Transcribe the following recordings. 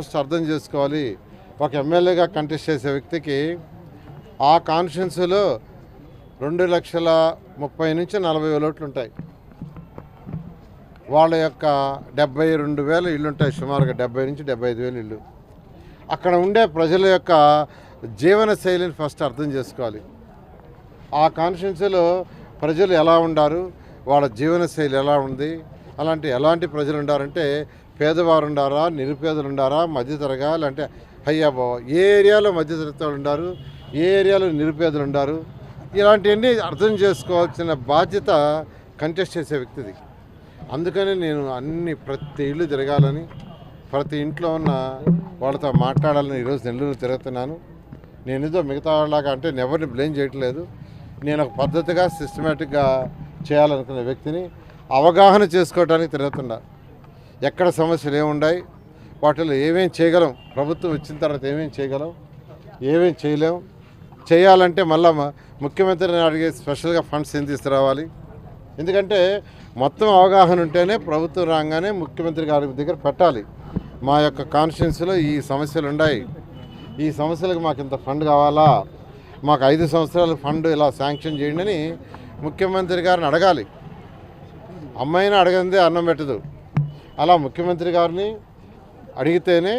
First అర్థం చేసుకోవాలి. ఒక ఎమ్మెల్యేగా కంటెస్ట్ చేసే వ్యక్తికి ఆ కాన్స్టిట్యున్సీలో రెండు లక్షల ముప్పై నుంచి నలభై వేల ఓట్లు ఉంటాయి. వాళ్ళ యొక్క డెబ్బై రెండు వేల ఇల్లు ఉంటాయి. సుమారుగా డెబ్బై నుంచి డెబ్బై ఐదు వేలు ఇల్లు. అక్కడ ఉండే ప్రజల యొక్క జీవన శైలిని ఫస్ట్ అర్థం చేసుకోవాలి. ఆ కాన్స్టిట్యున్సీలో ప్రజలు ఎలా ఉండారు? వాళ్ళ జీవన శైలి ఎలా ఉంది? అలాంటి ఎలాంటి ప్రజలు ఉండారంటే పేదవారు ఉండారా నిరుపేదలు ఉండారా మధ్యతరగా లేదంటే హయ్యాబో ఏ ఏరియాలో మధ్యతరగతి ఉండారు ఏ ఏరియాలో నిరుపేదలు ఉండారు ఇలాంటివన్నీ అర్థం చేసుకోవాల్సిన బాధ్యత కంటెస్ట్ చేసే వ్యక్తిది. అందుకని నేను అన్ని ప్రతి ఇల్లు తిరగాలని ప్రతి ఇంట్లో ఉన్న వాళ్ళతో మాట్లాడాలని ఈరోజు నెల్లూరు తిరుగుతున్నాను. నేను ఏదో మిగతా వాళ్ళలాగా అంటే నేను ఎవరిని బ్లేమ్ చేయట్లేదు. నేను ఒక పద్ధతిగా సిస్టమేటిక్గా చేయాలనుకునే వ్యక్తిని అవగాహన చేసుకోవడానికి తిరుగుతున్నా. ఎక్కడ సమస్యలు ఏమున్నాయి వాటిలో ఏమేం చేయగలం ప్రభుత్వం వచ్చిన తర్వాత ఏమేం చేయగలం ఏమేం చేయలేం. చేయాలంటే మళ్ళా ముఖ్యమంత్రిని అడిగే స్పెషల్గా ఫండ్స్ ఏం తీసుకురావాలి? ఎందుకంటే మొత్తం అవగాహన ఉంటేనే ప్రభుత్వం రాగానే ముఖ్యమంత్రి గారి దగ్గర పెట్టాలి. మా యొక్క కాన్స్టిట్యున్సీలో ఈ సమస్యలు ఉన్నాయి ఈ సమస్యలకు మాకు ఇంత ఫండ్ కావాలా? మాకు ఐదు సంవత్సరాల ఫండ్ ఇలా శాంక్షన్ చేయండి అని ముఖ్యమంత్రి గారిని అడగాలి. అమ్మాయిని అడగందే అన్నం పెట్టదు. అలా ముఖ్యమంత్రి గారిని అడిగితేనే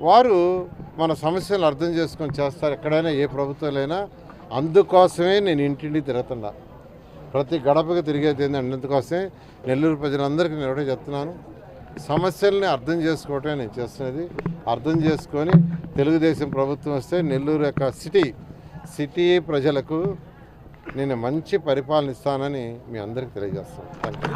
వారు మన సమస్యలు అర్థం చేసుకొని చేస్తారు ఎక్కడైనా ఏ ప్రభుత్వాలైనా అందుకోసమే నేను ఇంటింటికి తిరుగుతున్నా. ప్రతి గడపకి తిరిగేది ఏంటంటే అందుకోసమే నెల్లూరు ప్రజలందరికీ నేను ఒకటే చెప్తున్నాను. సమస్యల్ని అర్థం చేసుకోవటమే నేను చేస్తున్నది. అర్థం చేసుకొని తెలుగుదేశం ప్రభుత్వం వస్తే నెల్లూరు యొక్క సిటీ సిటీ ప్రజలకు నేను మంచి పరిపాలన ఇస్తానని మీ అందరికీ తెలియజేస్తాను థ్యాంక్ యూ